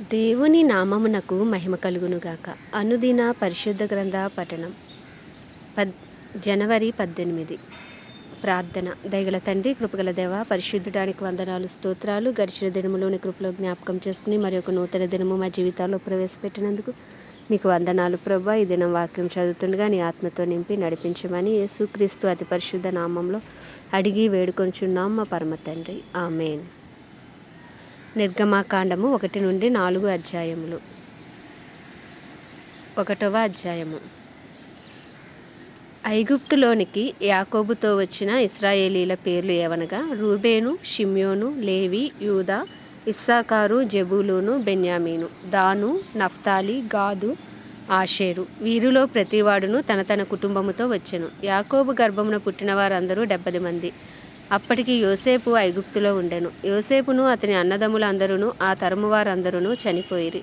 దేవుని నామమునకు మహిమ కలుగునుగాక. అనుదిన పరిశుద్ధ గ్రంథ పఠనం. పద్ జనవరి పద్దెనిమిది. ప్రార్థన. దయగల తండ్రి కృపగల దేవ పరిశుద్ధడానికి వందనాలు స్తోత్రాలు గడిచిన దినములోని కృపలో జ్ఞాపకం చేసుకుని మరి ఒక నూతన దినము మా జీవితాల్లో ప్రవేశపెట్టినందుకు నీకు వందనాలు ప్రభా. ఈ దినం వాక్యం చదువుతుండగా నీ ఆత్మతో నింపి నడిపించమని యేసుక్రీస్తు అతి పరిశుద్ధ నామంలో అడిగి వేడుకొంచున్నాం మా పరమ తండ్రి. ఆమెన్. నిర్గమాకాండము ఒకటి నుండి నాలుగు అధ్యాయములు. ఒకటవ అధ్యాయము. ఐగుప్తులోనికి యాకోబుతో వచ్చిన ఇస్రాయేలీల పేర్లు ఏవనగా రూబేను షిమ్యోను లేవి యూదా ఇస్సాకారు జబూలును బెన్యామీను దాను నఫ్తాలి గాదు ఆషేరు. వీరిలో ప్రతివాడును తన తన కుటుంబముతో వచ్చెను. యాకోబు గర్భమున పుట్టిన వారందరూ డెబ్బది మంది. అప్పటికి యోసేపు ఐగుప్తులో ఉండెను. యోసేపును అతని అన్నదమ్ములందరూ ఆ తరము వారందరూ చనిపోయిరి.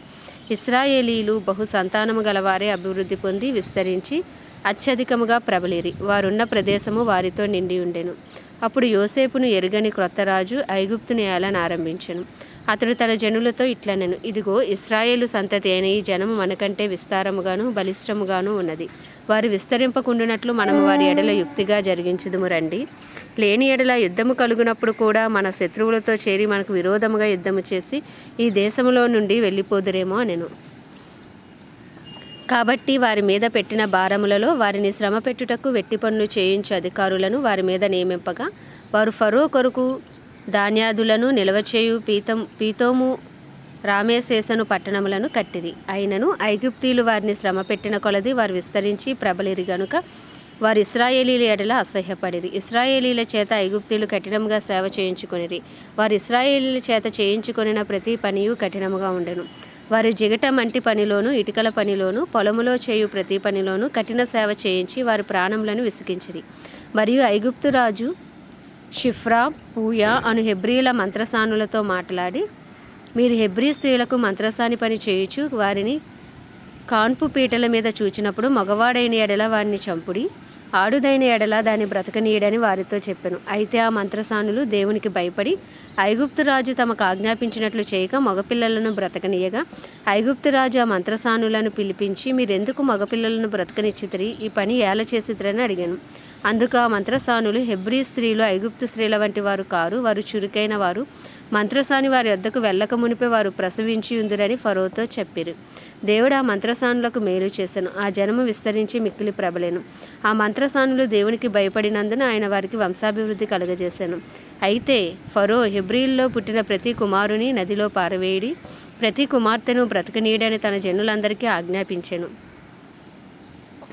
ఇస్రాయేలీలు బహు సంతానము గలవారే అభివృద్ధి పొంది విస్తరించి అత్యధికముగా ప్రబలిరి. వారున్న ప్రదేశము వారితో నిండి ఉండెను. అప్పుడు యోసేపును ఎరుగని క్రొత్త రాజు ఐగుప్తుని ఏలనారంభించెను అతడు తన జనులతో ఇట్లనెను ఇదిగో ఇస్రాయేలు సంతతి అయిన ఈ జనము మనకంటే విస్తారముగాను బలిష్టముగాను ఉన్నది. వారు విస్తరింపకుండునట్లు మనము వారి ఎడల యుక్తిగా జరిగించుదుము రండి. లేని ఎడల యుద్ధము కలుగునప్పుడు కూడా మన శత్రువులతో చేరి మనకు విరోధముగా యుద్ధము చేసి ఈ దేశములో నుండి వెళ్ళిపోదురేమో అనెను. కాబట్టి వారి మీద పెట్టిన భారములలో వారిని శ్రమ పెట్టుటకు వెట్టి పనులు చేయించు అధికారులను వారి మీద నియమింపగా వారు ఫరో కొరకు ధాన్యాదులను నిలవచేయు పీతం పీతోము రామేశేసను పట్టణములను కట్టిరి. అయినను ఐగుప్తీలు వారిని శ్రమ పెట్టిన కొలది వారు విస్తరించి ప్రబలిరి గనుక వారు ఇస్రాయేలీల ఎడల అసహ్యపడిరి. ఇస్రాయేలీల చేత ఐగుప్తీలు కఠినంగా సేవ చేయించుకొనిరి. వారు ఇస్రాయేలీల చేత చేయించుకొనిన ప్రతి పనియు కఠినముగా ఉండెను. వారు జిగట మంటి పనిలోను ఇటుకల పనిలోను పొలములో చేయు ప్రతి పనిలోను కఠిన సేవ చేయించి వారి ప్రాణములను విసిగించిరి. మరియు ఐగుప్తు రాజు షిఫ్రా పూయా అను హెబ్రీల మంత్రసానులతో మాట్లాడి మీరు హెబ్రీ స్త్రీలకు మంత్రసాని పని చేయుచు వారిని కాన్పు పీటల మీద చూచినప్పుడు మగవాడైన ఎడల వారిని చంపుడి ఆడుదైన ఎడల దాన్ని బ్రతకనీయడని వారితో చెప్పాను. అయితే ఆ మంత్రసానులు దేవునికి భయపడి ఐగుప్తు రాజు తమకు ఆజ్ఞాపించినట్లు చేయక మగపిల్లలను బ్రతకనీయగా ఐగుప్తు రాజు ఆ మంత్రసానులను పిలిపించి మీరెందుకు మగపిల్లలను బ్రతకనిచ్చితిరి? ఈ పని ఏల చేసిద్రని అడిగాను. అందుకు ఆ మంత్రసానులు హెబ్రీ స్త్రీలు ఐగుప్తు స్త్రీల వంటి వారు కారు వారు చురుకైన వారు. మంత్రసాని వారి వద్దకు వెళ్ళక మునిపే వారు ప్రసవించి ఉందిరని ఫరోతో చెప్పిరు. దేవుడు ఆ మంత్రసానులకు మేలు చేశాను ఆ జనము విస్తరించి మిక్కిలి ప్రబలేను. ఆ మంత్రసానులు దేవునికి భయపడినందున ఆయన వారికి వంశాభివృద్ధి కలుగజేశాను అయితే ఫరో హెబ్రిల్లో పుట్టిన ప్రతి కుమారుని నదిలో పారవేయడి ప్రతి కుమార్తెను బ్రతకనీయడని తన జనులందరికీ ఆజ్ఞాపించెను.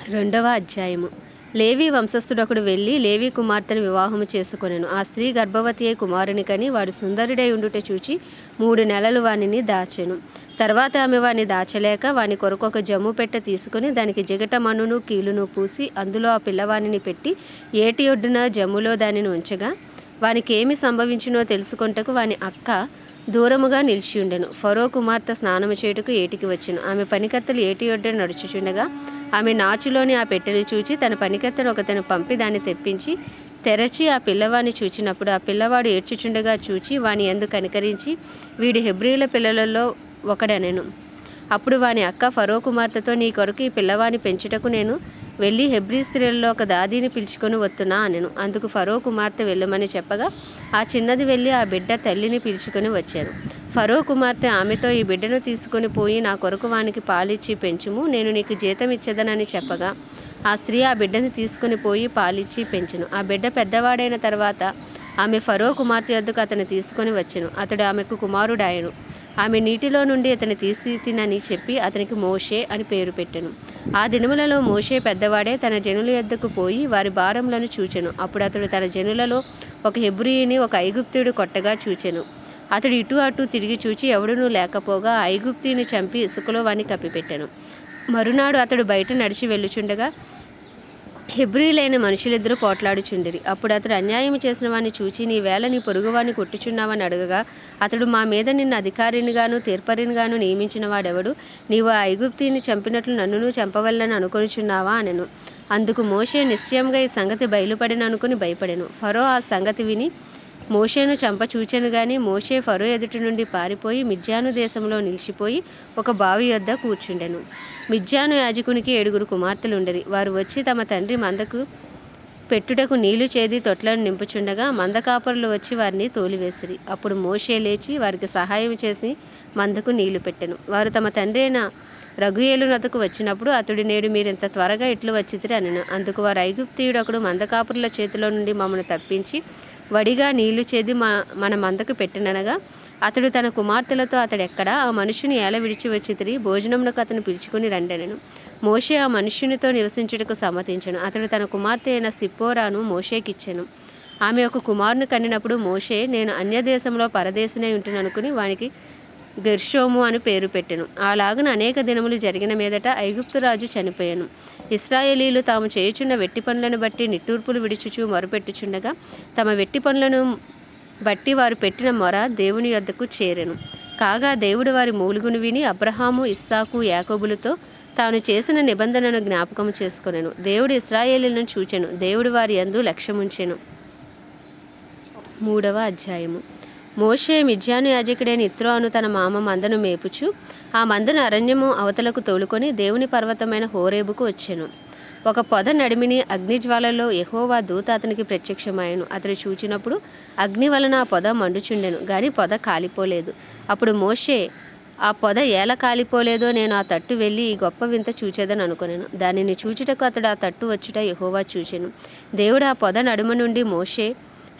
రెండవ అధ్యాయము. లేవి వంశస్థుడొకడు వెళ్ళి లేవి కుమార్తెను వివాహము చేసుకొనెను. ఆ స్త్రీ గర్భవతి అయి కుమారుని కని వాడు సుందరుడై ఉండుట చూచి మూడు నెలలు వానిని దాచెను. తర్వాత ఆమె వాని దాచలేక వాని కొరకు ఒక జమ్ము పెట్టె తీసుకుని దానికి జిగట మన్నును కీలును పూసి అందులో ఆ పిల్లవానిని పెట్టి ఏటి ఒడ్డున జమ్ములో దానిని ఉంచగా వానికి ఏమి సంభవించినో తెలుసుకుంటకు వాని అక్క దూరముగా నిలిచి ఉండెను ఫరో కుమార్తె స్నానము చేయుటకు ఏటికి వచ్చెను. ఆమె పనికత్తలు ఏటి ఒడ్డున నడుచుచుండగా ఆమె నాచులోని ఆ పెట్టెను చూచి తన పనికత్తెను ఒకతను పంపి దాన్ని తెప్పించి తెరచి ఆ పిల్లవాడిని చూచినప్పుడు ఆ పిల్లవాడు ఏడ్చుచుండగా చూచి వాని ఎందు కనికరించి వీడి హెబ్రిల పిల్లలలో ఒకడనెను. అప్పుడు వాని అక్క ఫరో కుమార్తెతో నీ కొరకు ఈ పిల్లవాని పెంచుటకు నేను వెళ్ళి హెబ్రీ స్త్రీలలో ఒక దాదీని పిలుచుకొని వస్తున్నా అనెను. అందుకు ఫరో కుమార్తె వెళ్ళమని చెప్పగా ఆ చిన్నది వెళ్ళి ఆ బిడ్డ తల్లిని పిలుచుకొని వచ్చాను. ఫరో కుమార్తె ఆమెతో ఈ బిడ్డను తీసుకొని పోయి నా కొరకు వానికి పాలిచ్చి పెంచుము నేను నీకు జీతం ఇచ్చేదనని చెప్పగా ఆ స్త్రీ ఆ బిడ్డను తీసుకుని పోయి పాలిచ్చి పెంచెను. ఆ బిడ్డ పెద్దవాడైన తర్వాత ఆమె ఫరో కుమార్తె వద్దకు అతను తీసుకొని వచ్చెను. అతడు ఆమెకు కుమారుడాయను. ఆమె నీటిలో నుండి అతని తీసి తినని చెప్పి అతనికి మోషే అని పేరు పెట్టెను. ఆ దినములలో మోషే పెద్దవాడే తన జనుల యొద్దకు పోయి వారి భారములను చూచెను. అప్పుడు అతడు తన జనులలో ఒక హెబ్రియిని ఒక ఐగుప్తుడు కొట్టగా చూచెను. అతడు ఇటు అటు తిరిగి చూచి ఎవడునూ లేకపోగా ఐగుప్తిని చంపి ఇసుకలో వాణ్ణి కప్పిపెట్టాను. మరునాడు అతడు బయట నడిచి వెళ్ళుచుండగా హెబ్రీలైన మనుషులిద్దరూ పోట్లాడుచుండిరి. అప్పుడు అతడు అన్యాయం చేసిన వాడిని చూచి నీ వేళ నీ పొరుగువాని కొట్టుచున్నావని అడగగా అతడు మా మీద నిన్ను అధికారినిగాను తీర్పరినిగాను నియమించిన వాడెవడు? నీవు ఆ ఐగుప్తిని చంపినట్లు నన్నును చంపవల్లని అనుకొనిచున్నావా? అనెను. అందుకు మోషే నిశ్చయంగా ఈ సంగతి బయలుపడిన అనుకుని భయపడెను. ఫరో ఆ సంగతి విని మోషేను చంప చూచెను గాని మోషే ఫరో ఎదుటి నుండి పారిపోయి మిజ్జాను దేశంలో నిలిచిపోయి ఒక బావి యొద్ద కూర్చుండెను. మిజ్జాను యాజకునికి ఏడుగురు కుమార్తెలుండరి. వారు వచ్చి తమ తండ్రి మందకు పెట్టుటకు నీళ్ళు చేది తొట్లను నింపుచుండగా మందకాపరులు వచ్చి వారిని తోలివేసిరి. అప్పుడు మోషే లేచి వారికి సహాయం చేసి మందకు నీళ్ళు పెట్టెను. వారు తమ తండ్రి అయిన రఘుయేలు నదకు వచ్చినప్పుడు అతడు నేడు మీరింత త్వరగా ఇట్లు వచ్చితిరి అనను. అందుకు వారు ఐగుప్తీయుడు ఒకడు మందకాపురుల చేతిలో నుండి మమ్మల్ని తప్పించి వడిగా నీళ్ళు చేది మన మందకు పెట్టిననగా అతడు తన కుమార్తెలతో అతడెక్కడ ఆ మనుషుని ఎలా విడిచి వచ్చి తిరిగి భోజనంలోకి అతను పిలుచుకుని రండెనను. మోషే ఆ మనుషునితో నివసించుటకు సమ్మతించను. అతడు తన కుమార్తె అయిన సిప్పోరాను మోషేకిచ్చెను. ఆమె ఒక కుమారుని కన్నినప్పుడు మోషే నేను అన్యదేశంలో పరదేశినై ఉంటుననుకుని వానికి గెర్షోము అని పేరు పెట్టెను. అలాగున అనేక దినములు జరిగిన మీదట ఐగుప్తు రాజు చనిపోయాను. ఇస్రాయేలీలు తాము చేయుచున్న వెట్టి పనులను బట్టి నిట్టూర్పులు విడిచుచు మొరపెట్టుచుండగా తమ వెట్టి పనులను బట్టి వారు పెట్టిన మొర దేవుని యొద్దకు చేరెను. కాగా దేవుడు వారి మూలుగును విని అబ్రహాము ఇస్సాకు యాకోబులతో తాను చేసిన నిబంధనను జ్ఞాపకం చేసుకొనెను. దేవుడు ఇస్రాయేలీలను చూచెను. దేవుడు వారి యందు లక్ష్యముంచెను. మూడవ అధ్యాయము. మోషే మిథ్యాను యాజకుడైన నిత్రో అను తన మామ మందను మేపుచు ఆ మందను అరణ్యము అవతలకు తోలుకొని దేవుని పర్వతమైన హోరేబుకు వచ్చెను. ఒక పొద నడిమిని అగ్నిజ్వాలలో ఎహోవా దూత అతనికి ప్రత్యక్షమాయను. అతడు చూచినప్పుడు అగ్ని వలన ఆ పొద మండుచుండెను గాని పొద కాలిపోలేదు. అప్పుడు మోషే ఆ పొద ఏల కాలిపోలేదో నేను ఆ తట్టు వెళ్ళి ఈ గొప్ప వింత చూచేదని అనుకున్నాను దానిని చూచుటకు అతడు ఆ తట్టు వచ్చుట ఎహోవా చూచెను. దేవుడు ఆ పొద నడుమ నుండి మోషే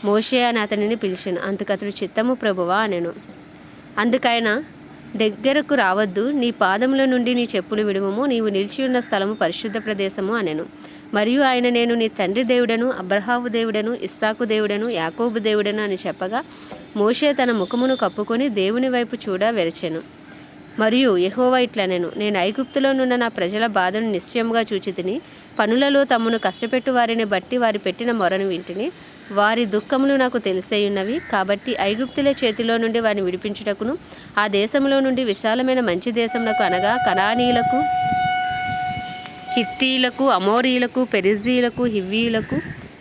మోషే అని అతనిని పిలిచాను. అందుకతడు చిత్తము ప్రభువా అనెను. అందుకైన దగ్గరకు రావద్దు నీ పాదముల నుండి నీ చెప్పులు విడువము నీవు నిలిచి ఉన్న స్థలము పరిశుద్ధ ప్రదేశము అనెను. మరియు ఆయన నేను నీ తండ్రి దేవుడను అబ్రహాము దేవుడను ఇస్సాకు దేవుడను యాకోబు దేవుడను అని చెప్పగా మోషే తన ముఖమును కప్పుకొని దేవుని వైపు చూడ వెరచెను. మరియు యహోవా ఇట్లనెను నేను ఐగుప్తులోనున్న నా ప్రజల బాధను నిశ్చయంగా చూచి తిని పనులలో తమను కష్టపెట్టు వారిని బట్టి వారి పెట్టిన మొరను వింటిని వారి దుఃఖములు నాకు తెలిసేయున్నవి. కాబట్టి ఐగుప్తుల చేతిలో నుండి వారిని విడిపించుటకును ఆ దేశంలో నుండి విశాలమైన మంచి దేశమునకు అనగా కణానీయులకు హిత్తీలకు అమోరీలకు పెరిజీలకు హివ్వీలకు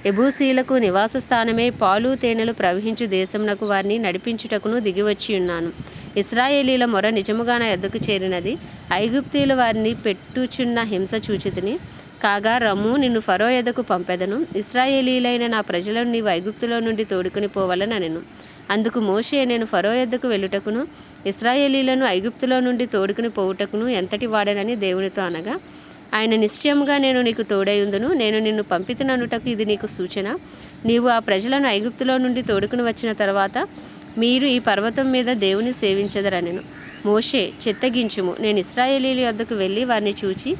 ఎబూసీలకు నివాస స్థానమే పాలు తేనెలు ప్రవహించు దేశమునకు వారిని నడిపించుటకును దిగివచ్చి ఉన్నాను ఇస్రాయేలీల మొర నిజముగా నా ఎద్దకు చేరినది. ఐగుప్తీలు వారిని పెట్టుచున్న హింస చూచితిని. కాగా రమ్ము నిన్ను ఫరో ఎదకు పంపెదను. ఇస్రాయేలీలైన నా ప్రజలను నీవు ఐగుప్తులో నుండి తోడుకుని పోవాలనెను అందుకు మోషే నేను ఫరో ఎద్దకు వెళ్ళుటకును ఇస్రాయేలీలను ఐగుప్తులో నుండి తోడుకుని పోవుటకును ఎంతటి వాడనని దేవునితో అనగా ఆయన నిశ్చయంగా నేను నీకు తోడైందును నేను నిన్ను పంపితుననుటకు ఇది నీకు సూచన. నీవు ఆ ప్రజలను ఐగుప్తులో నుండి తోడుకుని వచ్చిన తర్వాత మీరు ఈ పర్వతం మీద దేవుని సేవించదరనెను. మోషే చిత్తగించుము. నేను ఇస్రాయేలీల వద్దకు వెళ్ళి వారిని చూచి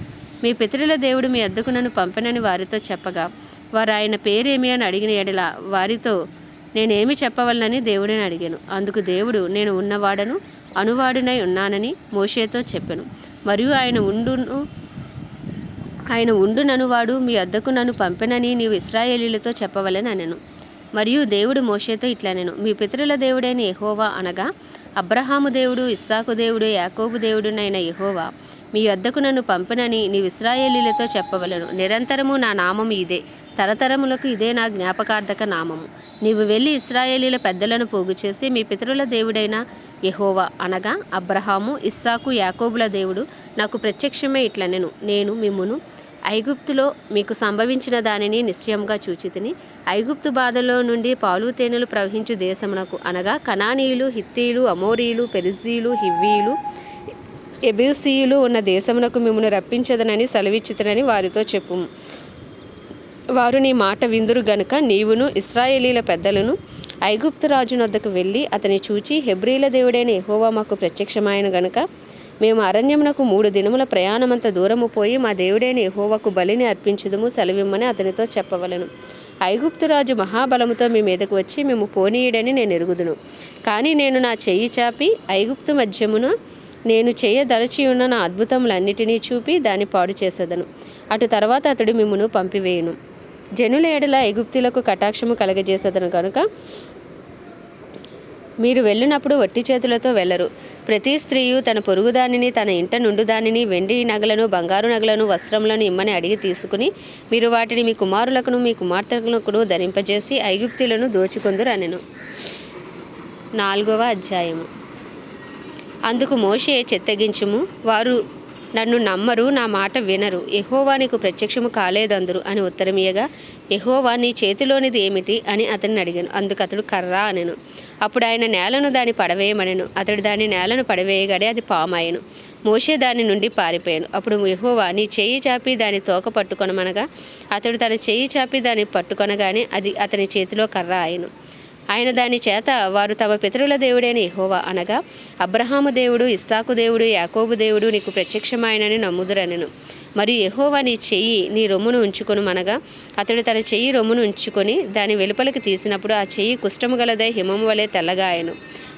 మీ పితరుల దేవుడు మీ అద్దకు నన్ను పంపనని వారితో చెప్పగా వారు ఆయన పేరేమి అని అడిగిన ఎడల వారితో నేనేమి చెప్పవలనని దేవుడిని అడిగాను. అందుకు దేవుడు నేను ఉన్నవాడను అనువాడునై ఉన్నానని మోషేతో చెప్పాను. మరియు ఆయన ఉండును ఆయన ఉండుననువాడు మీ అద్దకు నన్ను పంపెనని నీవు ఇస్రాయేలీలతో చెప్పవలని అనెను. మరియు దేవుడు మోషేతో ఇట్లా నేను మీ పితరుల దేవుడైన యహోవా అనగా అబ్రహాము దేవుడు ఇస్సాకు దేవుడు యాకోబు దేవుడునైన యహోవా. మీ వద్దకు నన్ను పంపనని నీవు ఇస్రాయేలీలతో చెప్పవలను. నిరంతరము నా నామము ఇదే. తరతరములకు ఇదే నా జ్ఞాపకార్థక నామము. నీవు వెళ్ళి ఇస్రాయేలీల పెద్దలను పోగు చేసి మీ పితరుల దేవుడైన యహోవా అనగా అబ్రహాము ఇస్సాకు యాకోబుల దేవుడు నాకు ప్రత్యక్షమే ఇట్లనెను. నేను మిమ్మును ఐగుప్తులో మీకు సంభవించిన దానిని నిశ్చయంగా చూచితిని. ఐగుప్తు బాధలో నుండి పాలు తేనెలు ప్రవహించు దేశమునకు అనగా కనానీయులు హిత్తీలు అమోరీలు పెరిజీలు హివ్వీలు ఎబిసియులు ఉన్న దేశమునకు మిమ్మను రప్పించదనని సెలవిచ్చితనని వారితో చెప్పు. వారు నీ మాట విందురు గనుక నీవును ఇస్రాయేలీల పెద్దలను ఐగుప్తు రాజు వద్దకు వెళ్ళి అతని చూచి హెబ్రీల దేవుడైన ఎహోవా మాకు ప్రత్యక్షమైన గనుక మేము అరణ్యమునకు మూడు దినముల ప్రయాణమంత దూరము పోయి మా దేవుడైన ఎహోవాకు బలిని అర్పించుదుము సెలవిమ్మని అతనితో చెప్పవలను. ఐగుప్తు రాజు మహాబలముతో మీ మీదకు వచ్చి మేము పోనీయుడని నేను ఎరుగుదును. కానీ నేను నా చెయ్యి చాపి ఐగుప్తు మధ్యమున నేను చేయదలచి ఉన్న నా అద్భుతములన్నిటినీ చూపి దాన్ని పాడు చేసేదను. అటు తర్వాత అతడు మిమ్మును పంపివేయును. జనుల ఎడల ఎగుప్తులకు కటాక్షము కలగజేసేదను కనుక మీరు వెళ్ళినప్పుడు వట్టి చేతులతో వెళ్ళరు. ప్రతి స్త్రీయు తన పొరుగు దానిని తన ఇంట నుండు దానిని వెండి నగలను బంగారు నగలను వస్త్రములను ఇమ్మని అడిగి తీసుకుని మీరు వాటిని మీ కుమారులకును మీ కుమార్తెలకును ధరింపజేసి ఐగుప్తులను దోచుకొందురనెను. నాలుగవ అధ్యాయము. అందుకు మోషే చెత్తగించుము. వారు నన్ను నమ్మరు నా మాట వినరు. ఎహోవా నీకు ప్రత్యక్షము కాలేదందరు అని ఉత్తరమియగా ఎహోవా నీ చేతిలోనిది ఏమిటి అని అతన్ని అడిగాను. అందుకు అతడు కర్రా అనెను. అప్పుడు ఆయన నేలను దాని పడవేయమనెను. అతడు దాని నేలను పడవేయగానే అది పామాయను. మోషే దాని నుండి పారిపోయాను. అప్పుడు ఎహోవా నీ చేయి చాపి దాని తోక పట్టుకొనమనగా అతడు తన చేయి చాపి దాన్ని పట్టుకొనగానే అది అతని చేతిలో కర్ర ఆయను ఆయన దాని చేత వారు తమ పితరుల దేవుడైన యెహోవా అనగా అబ్రహాము దేవుడు ఇస్సాకు దేవుడు యాకోబు దేవుడు నీకు ప్రత్యక్షమాయనని నమ్ముదురనను. మరియు ఎహోవా నీ చెయ్యి నీ రొమ్మును ఉంచుకొను అనగా అతడు తన చెయ్యి రొమ్మును ఉంచుకొని దాని వెలుపలికి తీసినప్పుడు ఆ చెయ్యి కుష్టము గలదై హిమము వలె తెల్లగా ఆయను.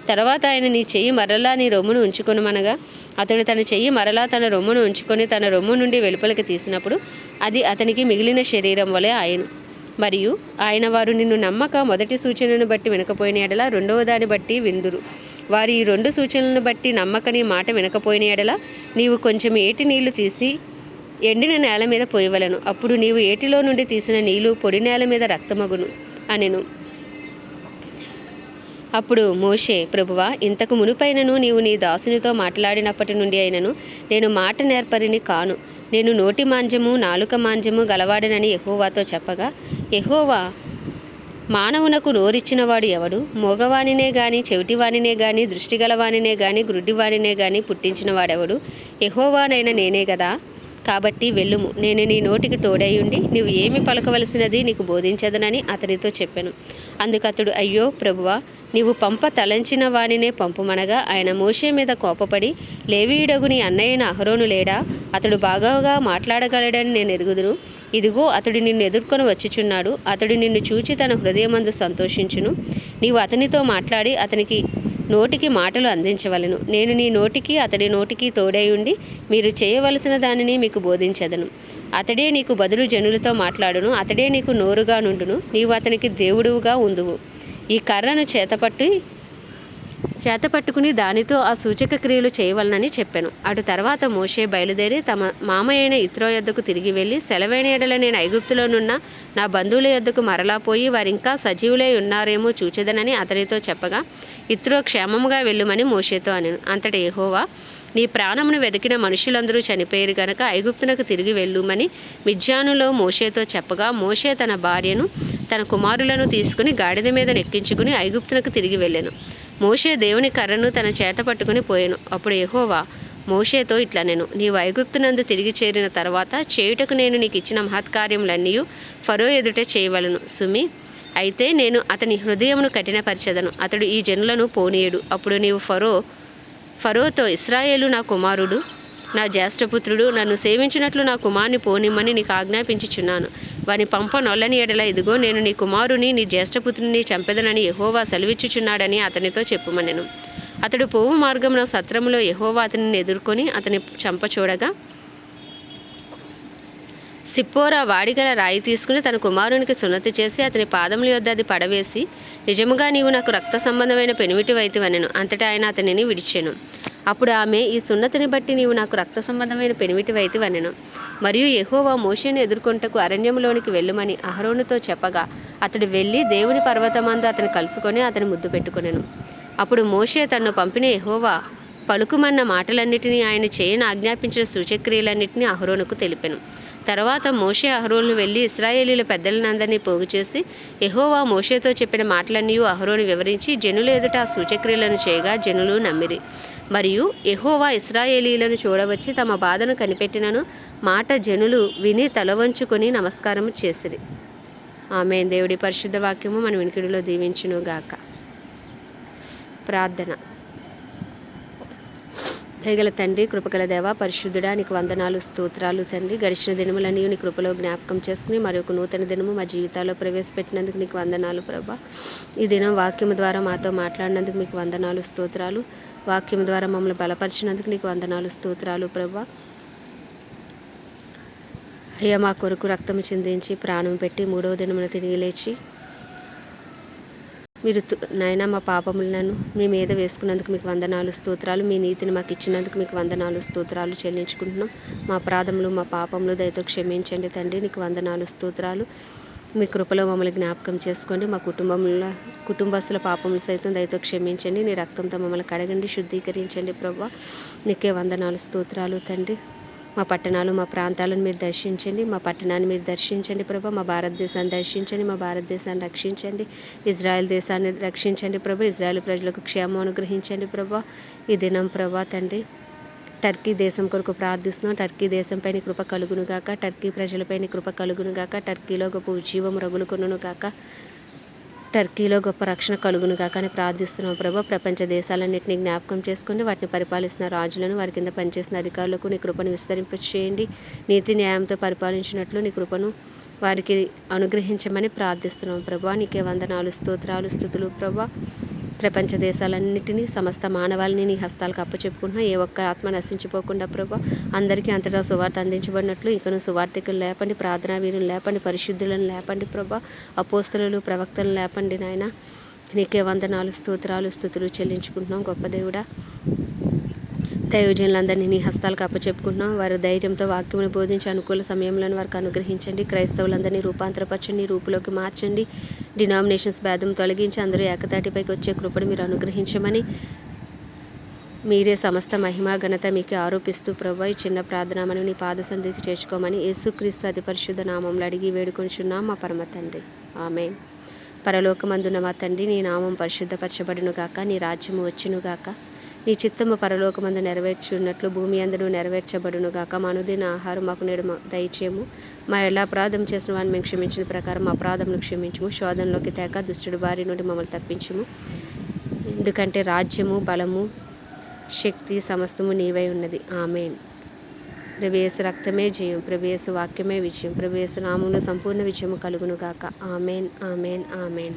తర్వాత ఆయన నీ చెయ్యి మరలా నీ రొమ్మును ఉంచుకొని అనగా అతడు తన చెయ్యి మరలా తన రొమ్మును ఉంచుకొని తన రొమ్ము నుండి వెలుపలికి తీసినప్పుడు అది అతనికి మిగిలిన శరీరం వలె ఆయను. మరియు ఆయన వారు నిన్ను నమ్మక మొదటి సూచనను బట్టి వినకపోయిన ఎడల రెండవ దాన్ని బట్టి విందురు. వారి ఈ రెండు సూచనలను బట్టి నమ్మకని మాట వినకపోయిన ఎడల నీవు కొంచెం ఏటి నీళ్ళు తీసి ఎండిన నేల మీద పోయవలను. అప్పుడు నీవు ఏటిలో నుండి తీసిన నీళ్ళు పొడి నేల మీద రక్తమగును అనెను. అప్పుడు మోషే ప్రభువా ఇంతకు మునుపైనను నీవు నీ దాసునితో మాట్లాడినప్పటి నుండి అయినను నేను మాట నేర్పరిని కాను. నేను నోటి మాంజము నాలుక మాంజము గలవాడనని ఎక్కువతో చెప్పగా ఎహోవా మానవునకు నోరిచ్చినవాడు ఎవడు? మోగవానినే గాని చెవిటివానినే గాని దృష్టిగలవానినే గాని గ్రుడ్డివానినే గాని పుట్టించినవాడెవడు? యెహోవానైన నేనే కదా కాబట్టి వెళ్ళుము. నేను నీ నోటికి తోడైయుండి నీవు ఏమి పలకవలసినది నీకు బోధించదనని అతనితో చెప్పాను. అందుకతడు అయ్యో ప్రభువా నీవు పంప తలంచిన వానినే పంపుమనగా ఆయన మోషే మీద కోపపడి లేవీయుడగు నీ అన్నయ్యన అహరోను లేడా? అతడు బాగా మాట్లాడగలడని నేను ఎరుగుదును ఇదిగో అతడు నిన్ను ఎదుర్కొని వచ్చుచున్నాడు. అతడు నిన్ను చూచి తన హృదయమందు సంతోషించును. నీవు అతనితో మాట్లాడి అతనికి నోటికి మాటలు అందించవలను. నేను నీ నోటికి అతడి నోటికి తోడైయుండి మీరు చేయవలసిన దానిని మీకు బోధించదను. అతడే నీకు బదులు జనులతో మాట్లాడును. అతడే నీకు నోరుగా నుండును. నీవు అతనికి దేవుడువుగా ఉందువు. ఈ కర్రను చేతపట్టి చేతపట్టుకుని దానితో ఆ సూచక క్రియలు చేయవలనని చెప్పాను. అటు తర్వాత మోషే బయలుదేరి తమ మామయ్యైన ఇత్రో యొద్దకు తిరిగి వెళ్ళి సెలవైన ఎడల నేను ఐగుప్తులోనున్న నా బంధువుల యొద్దకు మరలా పోయి వారింకా సజీవులై ఉన్నారేమో చూచెదనని అతనితో చెప్పగా ఇత్రో క్షేమముగా వెళ్ళుమని మోషేతో అని అంతటి ఏహోవా నీ ప్రాణమును వెతికిన మనుషులందరూ చనిపోయారు గనక ఐగుప్తునకు తిరిగి వెళ్ళుమని మిజ్జానులో మోషేతో చెప్పగా మోషే తన భార్యను తన కుమారులను తీసుకుని గాడిద మీద నెక్కించుకుని ఐగుప్తునకు తిరిగి వెళ్ళాను. మోషే దేవుని కర్రను తన చేత పట్టుకుని పోయాను. అప్పుడు ఎహోవా మోషేతో ఇట్లా నేను నీవు ఐగుప్తునందు తిరిగి చేరిన తర్వాత చేయుటకు నేను నీకు ఇచ్చిన మహత్కార్యములన్నీ ఫరో ఎదుట చేయవలను. సుమి అయితే నేను అతని హృదయమును కఠినపరచదను. అతడు ఈ జనులను పోనీయడు. అప్పుడు నీవు ఫరో ఫరోతో ఇస్రాయేలు నా కుమారుడు నా జ్యేష్ఠపుత్రుడు నన్ను సేవించినట్లు నా కుమారుని పోనిమ్మని నీకు ఆజ్ఞాపించుచున్నాను. వాని పంప నొల్లని ఎడల ఇదిగో నేను నీ కుమారుని నీ జ్యేష్ఠపుత్రుని చంపెదనని ఎహోవా సెలవిచ్చుచున్నాడని అతనితో చెప్పుమనెను. అతడు పోవు మార్గంలో సత్రములో ఎహోవా అతనిని ఎదుర్కొని అతని చంప చూడగా సిప్పోరా వాడిగల రాయి తీసుకుని తన కుమారునికి సున్నతి చేసి అతని పాదముల యొద్ద అది పడవేసి నిజముగా నీవు నాకు రక్త సంబంధమైన పెనుమిటి వైతివనెను. అంతటా ఆయన అతనిని విడిచెను. అప్పుడు ఆమె ఈ సున్నతిని బట్టి నీవు నాకు రక్త సంబంధమైన పెనిమిటి వైతివనెను. మరియు ఎహోవా మోషేను ఎదుర్కొంటకు అరణ్యంలోనికి వెళ్ళుమని అహరోనుతో చెప్పగా అతడు వెళ్ళి దేవుని పర్వతమందు అతను కలుసుకొని అతని ముద్దు పెట్టుకొనెను. అప్పుడు మోషే తన్ను పంపిన ఎహోవా పలుకుమన్న మాటలన్నిటినీ ఆయన చేయని ఆజ్ఞాపించిన సూచక్రియలన్నింటినీ అహరోనుకు తెలిపెను. తర్వాత మోషే అహరోను వెళ్ళి ఇస్రాయేలీల పెద్దలనందరినీ పోగు చేసి ఎహోవా మోషేతో చెప్పిన మాటలన్నీ అహరోను వివరించి జనులు ఎదుట ఆ సూచక్రియలను చేయగా జనులు నమ్మిరి. మరియు ఎహోవా ఇస్రాయేలీలను చూడవచ్చి తమ బాధను కనిపెట్టినను మాట జనులు విని తలవంచుకొని నమస్కారం చేసిరి. ఆమె దేవుడి పరిశుద్ధ వాక్యము మన వినికిడిలో దీవించును గాక ప్రార్థన. దయగల తండ్రి కృపగల దేవ పరిశుద్ధుడా నీకు వందనాలు స్తోత్రాలు తండ్రి. గడిచిన దినములన్నీ నీ కృపలో జ్ఞాపకం చేసుకుని మరి ఒక నూతన దినము మా జీవితాల్లో ప్రవేశపెట్టినందుకు నీకు వందనాలు ప్రభా. ఈ దినం వాక్యం ద్వారా మాతో మాట్లాడినందుకు మీకు వందనాలు స్తోత్రాలు. వాక్యం ద్వారా మమ్మల్ని బలపరిచినందుకు నీకు వందనాలు స్తోత్రాలు ప్రభా. అయ్యా మా కొరకు రక్తం చిందించి ప్రాణం పెట్టి మూడవ దినమున తిరిగి లేచి మీరు నాయన మా మా పాపములను మీ మీద వేసుకున్నందుకు మీకు వందనాలు స్తోత్రాలు మీ నీతిని మాకు ఇచ్చినందుకు మీకు వందనాలు స్తోత్రాలు చెల్లించుకుంటున్నాం. మా అపరాధములు మా పాపములు దయతో క్షమించండి తండ్రి నీకు వందనాలు స్తోత్రాలు. మీ కృపలో మమ్మల్ని జ్ఞాపకం చేసుకోండి. మా కుటుంబంలో కుటుంబస్తుల పాపములు సైతం దయతో క్షమించండి. నీ రక్తంతో మమ్మల్ని కడగండి శుద్ధీకరించండి ప్రభా. నీకే వందనాలు స్తోత్రాలు తండ్రి. మా పట్టణాలు మా ప్రాంతాలను మీరు దర్శించండి. మా పట్టణాన్ని మీరు దర్శించండి ప్రభా. మా భారతదేశాన్ని దర్శించండి. మా భారతదేశాన్ని రక్షించండి. ఇజ్రాయెల్ దేశాన్ని రక్షించండి ప్రభా. ఇజ్రాయెల్ ప్రజలకు క్షేమం అనుగ్రహించండి ప్రభా. ఈ దినం ప్రభా తండ్రి టర్కీ దేశం కొరకు ప్రార్థిస్తున్నాం. టర్కీ దేశంపై నీ కృప కలుగునుగాక టర్కీ ప్రజలపై నీ కృప కలుగునుగాక టర్కీలో గొప్ప ఉజ్జీవం రగులుకొనును గాక. టర్కీలో గొప్ప రక్షణ కలుగును గాక అని ప్రార్థిస్తున్నాం ప్రభా. ప్రపంచ దేశాలన్నింటినీ జ్ఞాపకం చేసుకుని వాటిని పరిపాలిస్తున్న రాజులను వారి కింద పనిచేసిన అధికారులకు నీ కృపను విస్తరింపచేయండి. నీతి న్యాయంతో పరిపాలించినట్లు నీ కృపను వారికి అనుగ్రహించమని ప్రార్థిస్తున్నాం ప్రభా. నీకే వందనాలు స్తోత్రాలు స్థుతులు ప్రభా. ప్రపంచ దేశాలన్నిటినీ సమస్త మానవాళిని నీ హస్తాలకు అప్పచెప్పుకుంటున్నా. ఏ ఒక్క ఆత్మ నశించిపోకుండా ప్రభా అందరికీ అంతటా సువార్త అందించబడినట్లు ఇకను సువార్థికులు లేపండి ప్రార్థనా వీరులు లేపండి పరిశుద్ధులను లేపండి ప్రభా అపోస్తలు ప్రవక్తలు లేపండి నాయన. నీకే వందనాలు స్తోత్రాలు స్థుతులు చెల్లించుకుంటున్నాం గొప్ప దేవుడా. దైవజనులందరినీ నీ హస్తాలకు అప్పచెప్పుకుంటున్నాం. వారు ధైర్యంతో వాక్యమును బోధించి అనుకూల సమయంలో వారికి అనుగ్రహించండి. క్రైస్తవులందరినీ రూపాంతరపరచండి రూపులోకి మార్చండి. డినామినేషన్స్ భేదం తొలగించి అందరూ ఏకతాటిపైకి వచ్చే కృపను మీరు అనుగ్రహించమని మీరే సమస్త మహిమా ఘనత మీకు ఆరోపిస్తూ ప్రభు చిన్న ప్రార్థనమని నీ పాద సంధికి చేర్చుకోమని యేసుక్రీస్తు అతి పరిశుద్ధ నామంలో అడిగి వేడుకొంచున్నాం మా పరమ తండ్రి. ఆమె పరలోకమందున్న మా తండ్రి నీ నామం పరిశుద్ధపరచబడును గాక నీ రాజ్యము వచ్చును గాక నీ చిత్తము పరలోకమందు నెరవేర్చున్నట్లు భూమి అందరూ నెరవేర్చబడును గాక మా ఆహారం మాకు నేడు దయచేయము. మా ఎలా అపరాధం చేసిన వాడిని మేము క్షమించిన ప్రకారం మా అపరాధంను క్షమించము. శోధనలోకి తేక దుష్టుడు బారి నుండి మమ్మల్ని తప్పించము. ఎందుకంటే రాజ్యము బలము శక్తి సమస్తము నీవై ఉన్నది. ఆమెన్. ప్రవేశ రక్తమే జయం. ప్రవేశ వాక్యమే విజయం. ప్రవేశ నామంలో సంపూర్ణ విజయము కలుగును గాక ఆమెన్ ఆమెన్ ఆమెన్.